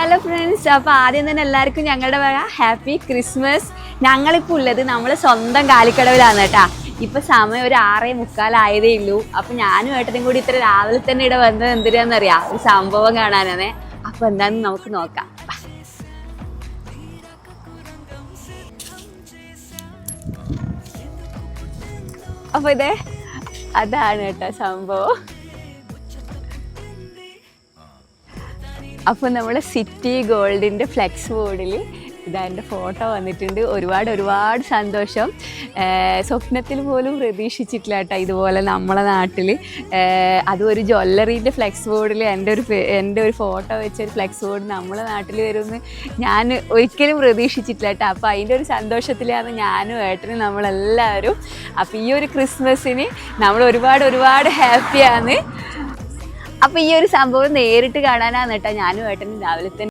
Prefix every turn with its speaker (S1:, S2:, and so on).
S1: Hello friends അപ്പോൾ ആദ്യം തന്നെ എല്ലാവർക്കും ഞങ്ങളുടെ വക ഹാപ്പി ക്രിസ്മസ് ഞങ്ങളിപ്പോൾ ഉള്ളത് നമ്മൾ സ്വന്തം കാലിക്കടവിലാണ് കേട്ടാ. ഇപ്പോൾ സമയം ഒരു ആറേ മുക്കാലായതേ ഉള്ളൂ. അപ്പോൾ ഞാനും ഏട്ടനും കൂടി ഇത്ര രാവിലെ തന്നെ ഇവിടെ വന്നത് എന്തിനാണെന്നറിയാം ഒരു സംഭവം കാണാനാണ്. അപ്പോൾ എന്താണെന്ന് നമുക്ക് നോക്കാം. അപ്പൊ ഇതേ അതാണ് കേട്ടോ സംഭവം. അപ്പോൾ നമ്മൾ സിറ്റി ഗോൾഡിന്റെ ഫ്ലെക്സ് ബോർഡിൽ ഇതാ എന്റെ ഫോട്ടോ വന്നിട്ടുണ്ട്. ഒരുപാട് ഒരുപാട് സന്തോഷം. സ്വപ്നത്തിൽ പോലും പ്രതീക്ഷിച്ചിട്ടില്ല കേട്ടോ ഇതുപോലെ നമ്മളെ നാട്ടിൽ അതും ഒരു ജ്വല്ലറീന്റെ ഫ്ലെക്സ് ബോർഡിൽ എന്റെ ഒരു എന്റെ ഒരു ഫോട്ടോ വെച്ച ഒരു ഫ്ലെക്സ് ബോർഡ് നമ്മളെ നാട്ടിൽ വരുമെന്ന് ഞാൻ ഒരിക്കലും പ്രതീക്ഷിച്ചിട്ടില്ല കേട്ടോ. അപ്പോൾ അതിന്റെ ഒരു സന്തോഷത്തിലാണ് ഞാനും ഏട്ടനും നമ്മളെല്ലാവരും. അപ്പോൾ ഈ ഒരു ക്രിസ്മസിന് നമ്മൾ ഒരുപാട് ഒരുപാട് ഹാപ്പിയാണ് അപ്പൊ ഈ ഒരു സംഭവം നേരിട്ട് കാണാനാണ് കേട്ടോ ഞാനും ഏട്ടനും രാവിലെ തന്നെ